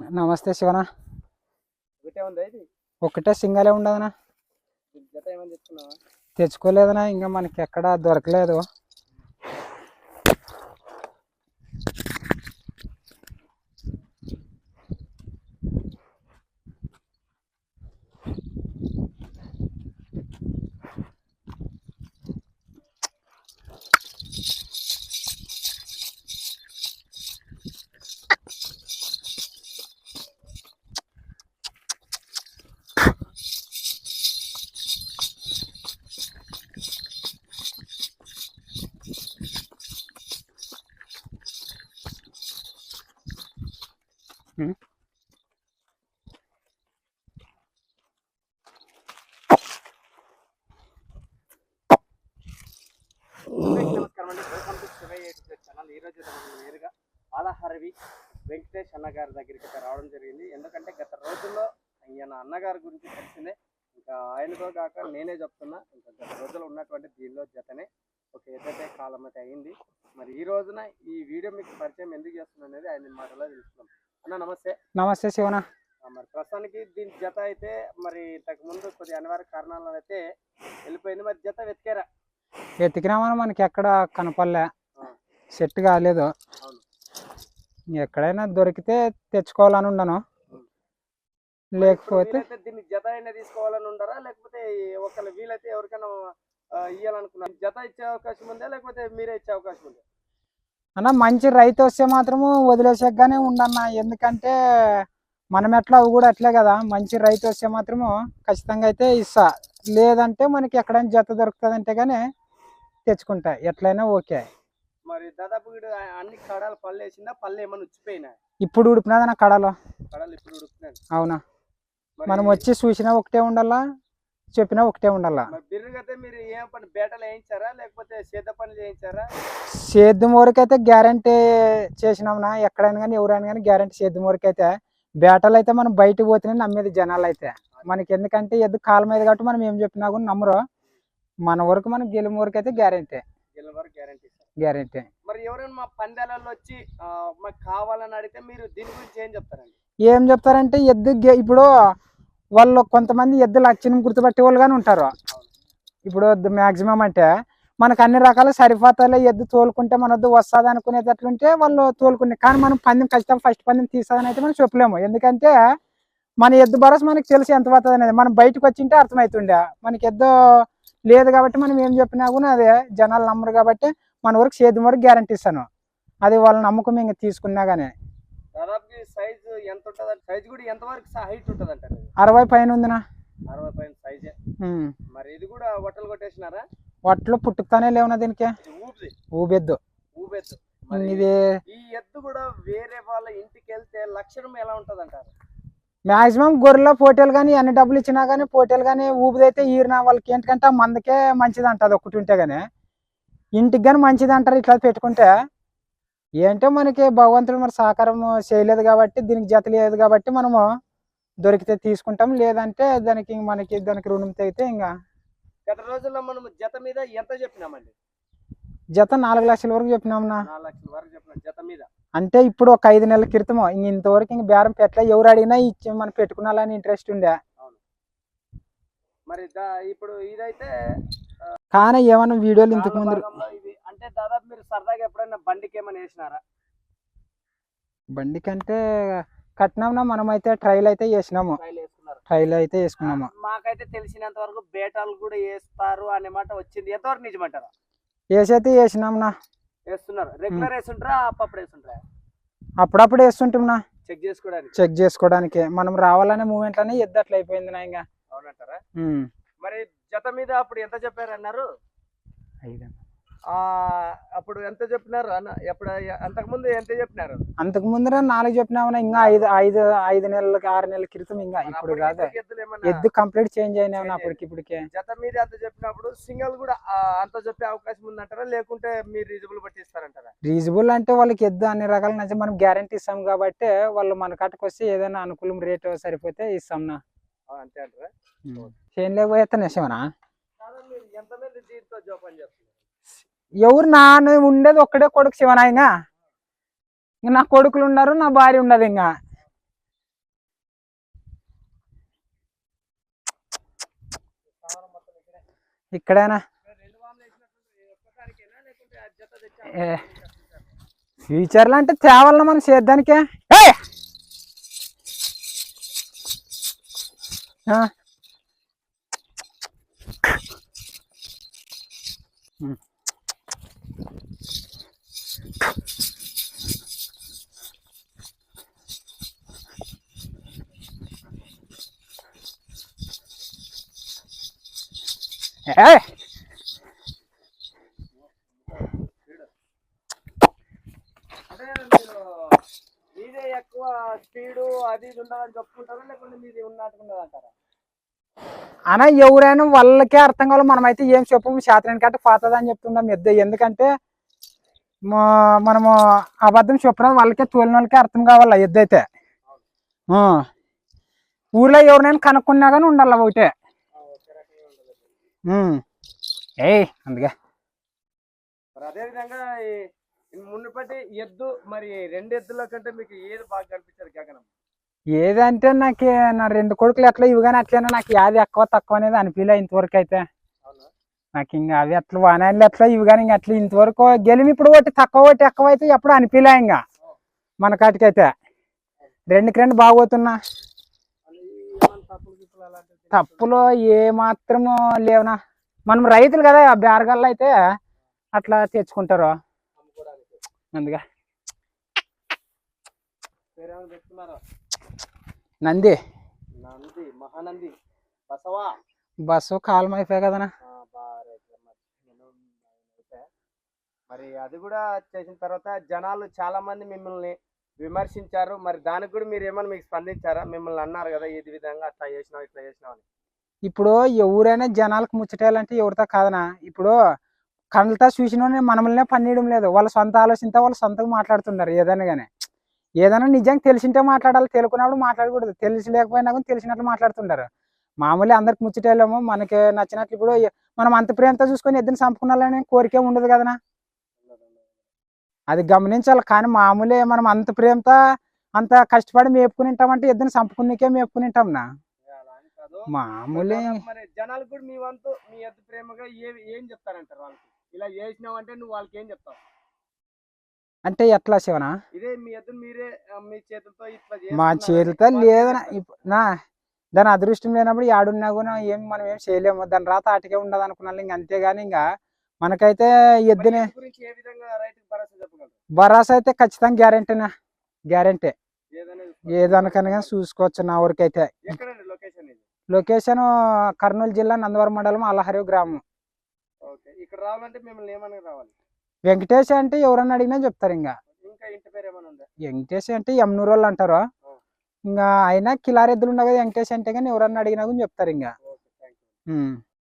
నమస్తే శివన. ఒకటే సింగలే ఉండదనా. తెచ్చుకోలేదనా ఇంకా మనకి ఎక్కడ దొరకలేదు. Mm-hmm. నేరుగా ఆలహరవి వెంకటేష్ అన్నగారి దగ్గరికి రావడం జరిగింది. ఎందుకంటే గత రోజుల్లో ఈయన అన్నగారి గురించి తెలిసిందే. ఇంకా ఆయనతో కాక నేనే చెప్తున్నా. ఇంకా గత రోజుల్లో ఉన్నటువంటి దీనిలో జతనే ఒక ఏదైతే కాలం అయితే అయింది. మరి ఈ రోజున ఈ వీడియో మీకు పరిచయం ఎందుకు చేస్తున్నా అనేది ఆయన మాటలో తెలుసుకున్నాం అన్న నమస్తే. నమస్తే శివన మరి ప్రస్తుతానికి దీని జత అయితే మరి ఇంతకు ముందు కొద్ది అనివార్య కారణాల అయితే వెళ్ళిపోయింది. మరి జత వెతికారా? ఎతికినామని మనకి ఎక్కడ కనపడలే. సెట్ కాలేదు. ఎక్కడైనా దొరికితే తెచ్చుకోవాలని ఉండను. లేకపోతే దీన్ని జత అయినా తీసుకోవాలని ఉండరా? లేకపోతే ఒకవేళ వీలైతే ఎవరికైనా ఆ, ఇయ్యాలనుకున్నారు? జత ఇచ్చే అవకాశం ఉందా? లేకపోతే మీరే ఇచ్చే అవకాశం ఉందా? అన్న మంచి రైతు వస్తే మాత్రము వదిలేసాకగానే ఉండన్న ఎందుకంటే మనం ఎట్లా అవి కూడా అట్లే కదా. మంచి రైతు వస్తే మాత్రము ఖచ్చితంగా అయితే ఇస్తా. లేదంటే మనకి ఎక్కడైనా జత దొరుకుతుంది కానీ తెచ్చుకుంటా. ఎట్లయినా ఓకే. మరి దాదాపు అన్ని కడాలు పళ్ళు వేసిందా? పళ్ళు ఏమైనా ఉచ్చిపోయినా ఇప్పుడు ఉడిపినదన్న కడలో. కడాలు ఇప్పుడు అవునా? మనం వచ్చి చూసినా ఒకటే ఉండాలా? చెప్పినా ఒకటే ఉండాలా? సేద్యం వరకు అయితే గ్యారంటీ చేసినాంనా ఎక్కడైనా కానీ ఎవరైనా కానీ గ్యారంటీ సేద్యం వరకు అయితే బేటలు అయితే మనం బయటకు పోతేనే నమ్మేది జనాలు అయితే మనకి ఎందుకంటే ఎద్దు కాలం మీద కాబట్టి మనం ఏం చెప్పినా కూడా నమ్మరు. మన వరకు మనం గెలుము వరకు అయితే గ్యారంటీ గ్యారంటీ గ్యారంటీ. మరి ఎవరైనా మా పందాలలో వచ్చి మాకు కావాలని అడిగితే మీరు దీని గురించి ఏం చెప్తారండి? ఏం చెప్తారంటే ఎద్దు ఇప్పుడు వాళ్ళు కొంతమంది ఎద్దు లక్షణం గుర్తుపట్టే వాళ్ళు కానీ ఉంటారు. ఇప్పుడు మ్యాక్సిమం అంటే మనకు అన్ని రకాల సరిపోతాలే ఎద్దు తోలుకుంటే మన వద్ద వస్తుంది అనుకునేటట్లుంటే వాళ్ళు తోలుకునే కానీ మనం పందెం ఖచ్చితంగా ఫస్ట్ పందెం తీసాదని అయితే మనం చెప్పలేము. ఎందుకంటే మన ఎద్దు భరోసా మనకి తెలిసి ఎంత పోతుంది అనేది మనం బయటకు వచ్చింటే అర్థమవుతుండే మనకి ఎద్దు లేదు కాబట్టి మనం ఏం చెప్పినా కూడా అదే జనాలు నమ్మరు కాబట్టి మన వరకు సేద్యం వరకు గ్యారంటీ ఇస్తాను. అది వాళ్ళ నమ్మకం ఇంకా తీసుకున్నా కానీ దాదాపు సైజు ఎంత ఉంటుంది సైజు కూడా ఎంత వరకు హైట్ ఉంటుంది అంటారు అరవై పైన ఉందినా? అరవై పైన సైజే. మరి ఇది కూడా వట్టలు కొట్టేసినారా? వాటిలో పుట్టుకతానే లేవునా దీనికి? ఊబెద్దు. మరి ఇది ఈ ఎద్దు కూడా వేరే వాళ్ళ ఇంటికి వెళ్తే లక్షణం ఎలా ఉంటది అంటారు మాక్సిమం గొర్రెల పోటీలు కానీ ఎన్ని డబ్బులు ఇచ్చినా కానీ పోటీలు కానీ ఊపిదైతే ఈరిన వాళ్ళకి ఏంటంటే ఆ మందకే మంచిది అంటది ఒకటి ఉంటే కానీ ఇంటికి కానీ మంచిది అంటారు ఇట్లా పెట్టుకుంటే. ఏంటో మనకి భగవంతుడు మరి సహకారం చేయలేదు కాబట్టి దీనికి జత లేదు కాబట్టి మనము దొరికితే తీసుకుంటాం లేదంటే దానికి మనకి దానికి రుణం తెగితే ఇంకా. గత రోజుల్లో మనం జత మీద ఎంత చెప్పినామండి? జత నాలుగు లక్షల వరకు చెప్పినాంనా అంటే ఇప్పుడు ఒక ఐదు నెలల క్రితం ఇంక ఇంతవరకు ఇంక బేరం పెట్టలే. ఎవరు అడిగినా ఇచ్చి మనం పెట్టుకున్నాలని ఇంట్రెస్ట్ ఉండే. మరి ఇప్పుడు ఇదైతే కానీ ఏమన్నా వీడియోలు ఇంతకు ముందు సరదాగా ఎప్పుడైనా బండికి ఏమైనా వేసినారా? బండి కంటే కట్టినాంనా మనమైతే ట్రైల్ అయితే వేసినాము. ట్రైల్ అయితే వేసుకున్నాము. మాకైతే తెలిసినంత వరకు బేటాలు కూడా వేస్తారు అనే మాట వచ్చింది. ఎంతవరకు నిజమంటారా? వేసి అయితే వేసినాంనా వేస్తున్నారు. రెగ్యులర్ వేస్తుంటారా? అప్పుడప్పుడు వేస్తుంటారా? అప్పుడప్పుడు వేస్తుంటాంనా చెక్ చేసుకోవడానికి. చెక్ చేసుకోవడానికి. మనం రావాలనే మూమెంట్లోనే ఎద్దు అట్లా అయిపోయింది నా ఇంకా. అవునంటారా. మరి జత మీద అప్పుడు ఎంత చెప్పారు అన్నారు ఐదు. అప్పుడు ఎంత చెప్పినారు? ఎప్పుడు అంతకుముందు ఎంత చెప్పినారు? అంతకు ముందర నాలుగు చెప్పినామన్నా ఇంకా ఐదు ఐదు ఐదు నెలలకి ఆరు నెలల క్రితం ఇంకా ఇప్పుడు కాదు ఎద్దు కంప్లీట్ చేంజ్ అయినా అప్పటికి ఇప్పటికే. జత మీద అంత చెప్పినప్పుడు సింగల్ కూడా అంత చెప్పే అవకాశం ఉందంటారా? లేకుంటే మీరు రీజనబుల్ బట్టి ఇస్తారంటారా? రీజనబుల్ అంటే వాళ్ళకి ఎద్దు అన్ని రకాల నచ్చి మనం గ్యారంటీ ఇస్తాం కాబట్టి వాళ్ళు మన కట్టకు వస్తే ఏదైనా అనుకూలం రేటు సరిపోతే ఇస్తాం నా అంతే అంటారా? చేయని లేకపోతే నిజమనా కాదా మీరు ఎంతమంది దీంతో జోపన్ చేస్తున్నారు ఎవరు నాన్న ఉండేది ఒక్కడే కొడుకు శివనాయ ఇంకా నా కొడుకులు ఉన్నారు నా భార్య ఉండదు ఇంకా. ఇక్కడేనా? ఫ్యూచర్లో అంటే తేవాలన్నా మనం చేద్దానికే. మీదే ఎక్కువ స్పీడు అది ఇది ఉండదని చెప్పుకుంటారా? లేకుంటే మీది ఉన్నట్టుకున్నది అంటారా? అనా ఎవరైనా వాళ్ళకే అర్థం కావాలి. మనమైతే ఏం చెప్పము. శాస్త్రానికి అంటే పోతుంది అని చెప్తున్నాం ఎద్దు. ఎందుకంటే మనము అబద్ధం చెప్పిన వాళ్ళకే తోలిన వాళ్ళకే అర్థం కావాలి ఆ. ఊర్లో ఎవరినైనా కనుక్కున్నా కానీ ఉండాలి ఒకటే? ఏయ్ అందుకే. మరి అదే విధంగా ఈ ఈ మునుపటి ఎద్దు మరి రెండు ఎద్దుల కంటే మీకు ఏది బాగా కనిపించారు గగనం? ఏదంటే నాకు నా రెండు కొడుకులు ఎట్లా ఇవి కానీ అట్లనే నాకు యాది ఎక్కువ తక్కువ అనేది అనిపించలే ఇంతవరకు అయితే. అవునా? నాకు ఇంకా అవి అట్లా వానాలు ఎట్లా ఇవి కానీ ఇంకా అట్లా ఇంతవరకు గెలిమి ఇప్పుడు ఒకటి తక్కువ ఒకటి ఎక్కువ అయితే ఎప్పుడు అనిపించలే ఇంకా. మన కాటికైతే. రెండుకి రెండు బాగోతున్నా. తప్పులు ఏ మాత్రము లేవునా. మనం రైతులు కదా బేరగాళ్ళు అయితే అట్లా తెచ్చుకుంటారు. పెట్టుకున్నారా నంది. నంది మహానంది బసవా. బస్సు కాలం అయిపోయాయి కదనా. ఆ, మరి అది కూడా చేసిన తర్వాత జనాలు చాలా మంది మిమ్మల్ని విమర్శించారు. మరి దానికి కూడా మీరు ఏమైనా మీకు స్పందించారా? మిమ్మల్ని అన్నారు కదా ఇది విధంగా అట్లా చేసినావు ఇట్లా చేసినావు అని. ఇప్పుడు ఎవరైనా జనాలకు ముచ్చటేయాలంటే ఎవరితో కాదనా? ఇప్పుడు కళ్ళతో చూసిన మనమల్నే పనియడం లేదు. వాళ్ళ సొంత ఆలోచనతో వాళ్ళు సొంతంగా మాట్లాడుతున్నారు ఏదైనా కానీ ఏదైనా నిజంగా తెలిసింటే మాట్లాడాలి తెలుకున్నప్పుడు మాట్లాడకూడదు. తెలిసి లేకపోయినా కానీ తెలిసినట్లు మాట్లాడుతుంటారు. మామూలు అందరికి ముచ్చటేళ్ళము మనకి నచ్చినట్లు ఇప్పుడు మనం అంత ప్రేమతో చూసుకొని ఇద్దరిని చంపుకున్నాలని కోరికే ఉండదు కదనా? అది గమనించాలి. కానీ మామూలే మనం అంత ప్రేమతో అంత కష్టపడి మేపుకుని ఉంటామంటే ఎద్దుని చంపుకునికే మేపుకుని అని కాదు. మామూలే. మరి జనాలకు కూడా మీ వంతు మీ ఎద్దు ప్రేమగా ఏ చెప్తారంటారు వాళ్ళకి? ఇలా చేసినావు అంటే నువ్వు వాళ్ళకి ఏం చెప్తావు? అంటే ఎట్లా శివనా? ఇదే మీ ఎద్దును మీరే మీ చేతులతో ఇట్లా మా ఏం లేదనా నా దాని అదృష్టం లేనప్పుడు యాడున్నా కూడా ఏం మనం ఏం చేయలేము. దాని రాత ఆటకే ఉండదు అనుకున్నాను ఇంక అంతేగాని ఇంకా మనకైతే ఎద్దునే భరోసా అయితే ఖచ్చితంగా గ్యారెంటీనా. గ్యారెంటీ. ఏదైనా ఏదనకనగా చూసుకోవచ్చు నా ఊరికైతే. లొకేషన్ కర్నూలు జిల్లా నందవరం మండలం అల్లహరి గ్రామం. వెంకటేష్ అంటే ఎవరన్నా అడిగినా చెప్తారు ఇంకా వెంకటేష్ అంటే ఎమ్నూరు వాళ్ళు అంటారు. ఇంకా అయినా కిలారెద్దులు కదా వెంకటేష్ అంటే కానీ ఎవరన్నా అడిగినా కూడా చెప్తారు ఇంకా.